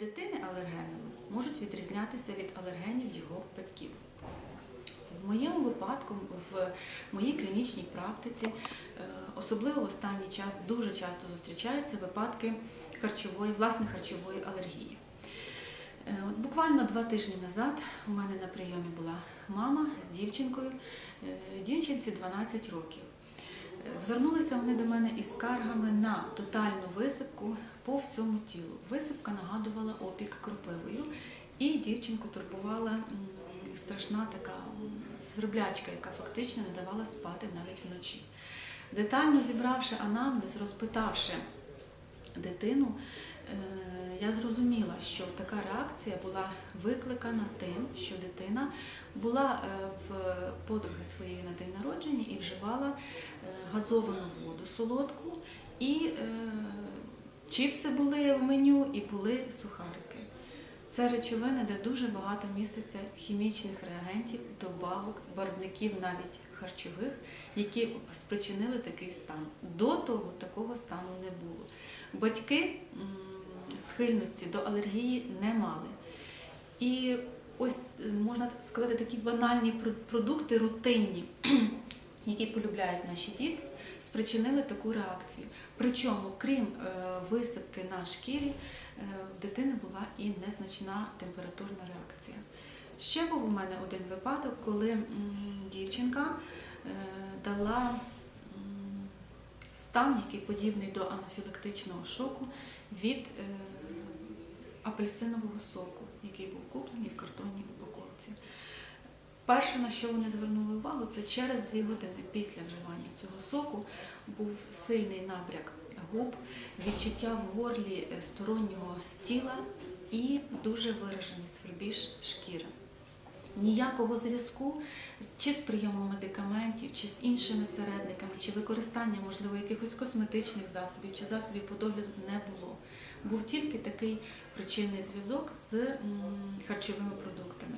Дитини алергенами можуть відрізнятися від алергенів його батьків. В моєму випадку, в моїй клінічній практиці, е, особливо в останній час дуже часто зустрічаються випадки харчової, власне харчової алергії. Е, От буквально два тижні назад у мене на прийомі була мама з дівчинкою, е, дівчинці 12 років. Звернулися вони до мене із скаргами на тотальну висипку по всьому тілу. Висипка нагадувала опік кропивою, і дівчинку турбувала страшна така сверблячка, яка фактично не давала спати навіть вночі. Детально зібравши анамнез, розпитавши дитину, я зрозуміла, що така реакція була викликана тим, що дитина була е, в подруги своєї на день народження і вживала е, газовану воду солодку, і е, чіпси були в меню, і були сухарики. Це речовини, де дуже багато міститься хімічних реагентів, добавок, барвників навіть харчових, які спричинили такий стан. До того такого стану не було. Батьки схильності до алергії не мали. І ось е, можна сказати, такі банальні продукти, рутинні, які полюбляють наші діти, спричинили таку реакцію. Причому, крім е, висипки на шкірі, е, в дитини була і незначна температурна реакція. Ще був у мене один випадок, коли дівчинка дала стан, який подібний до анафілактичного шоку від е, апельсинового соку, який був куплений в картонній упаковці. Перше, на що вони звернули увагу, це через дві години після вживання цього соку був сильний набряк губ, відчуття в горлі е, стороннього тіла і дуже виражений свербіж шкіри. Ніякого зв'язку чи з прийомом медикаментів, чи з іншими середниками, чи використанням, можливо, якихось косметичних засобів чи засобів по догляду не було. Був тільки такий причинний зв'язок з харчовими продуктами.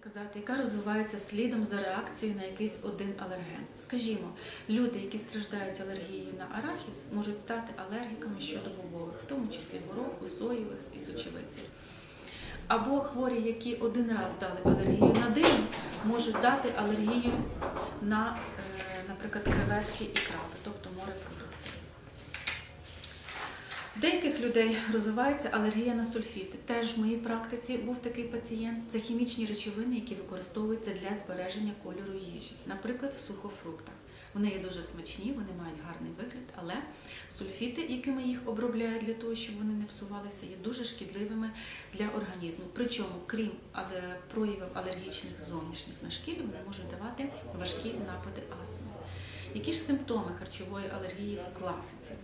Сказати, яка розвивається слідом за реакцією на якийсь один алерген. Скажімо, люди, які страждають алергією на арахіс, можуть стати алергіками щодо бобових, в тому числі гороху, соєвих і сочевиці. Або хворі, які один раз дали алергію на дим, можуть дати алергію на, е, наприклад, креветки і краби, тобто морепродукти. В деяких людей розвивається алергія на сульфіти. Теж в моїй практиці був такий пацієнт. Це хімічні речовини, які використовуються для збереження кольору їжі, наприклад, в сухофруктах. Вони є дуже смачні, вони мають гарний вигляд, але сульфіти, якими їх обробляють для того, щоб вони не псувалися, є дуже шкідливими для організму. Причому, крім проявів алергічних зовнішніх на шкірі, вони можуть давати важкі напади астми. Які ж симптоми харчової алергії в класиці?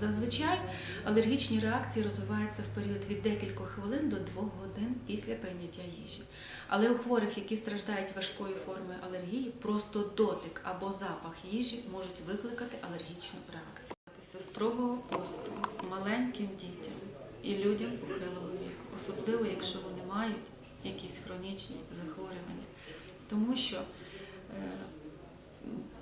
Зазвичай алергічні реакції розвиваються в період від декількох хвилин до двох годин після прийняття їжі. Але у хворих, які страждають важкою формою алергії, просто дотик або запах їжі можуть викликати алергічну реакцію. Строгого посту маленьким дітям і людям похилого віку, особливо якщо вони мають якісь хронічні захворювання. Тому що е,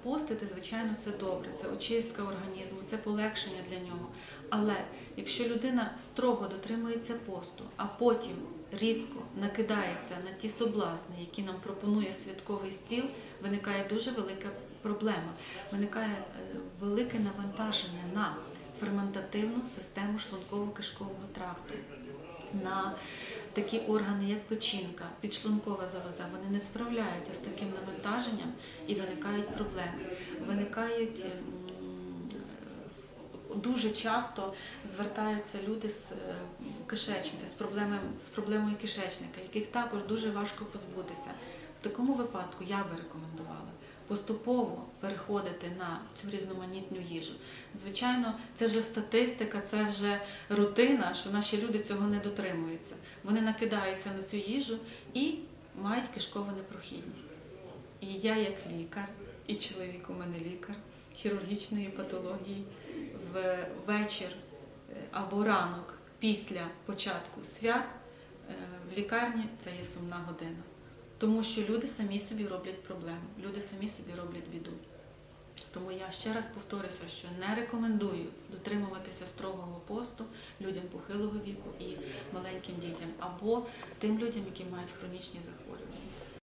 Постити, звичайно, це добре, це очистка організму, це полегшення для нього. Але якщо людина строго дотримується посту, а потім різко накидається на ті соблазни, які нам пропонує святковий стіл, виникає дуже велика проблема. Виникає е, велике навантаження на ферментативну систему шлунково-кишкового тракту. На такі органи, як печінка, підшлункова залоза, вони не справляються з таким навантаженням і виникають проблеми. Виникають е, дуже часто звертаються люди з е, кишечни, з проблемою, з проблемою кишечника, яких також дуже важко позбутися. В такому випадку я би рекомендувала поступово переходити на цю різноманітну їжу. Звичайно, це вже статистика, це вже рутина, що наші люди цього не дотримуються. Вони накидаються на цю їжу і мають кишкову непрохідність. І я, як лікар, і чоловік у мене лікар хірургічної патології, в вечір е, або ранок після початку свят е, в лікарні це є сумна година. Тому що люди самі собі роблять проблему, люди самі собі роблять біду. Тому я ще раз повторюся, що не рекомендую дотримуватися строгого посту людям похилого віку і маленьким дітям або тим людям, які мають хронічні захворювання.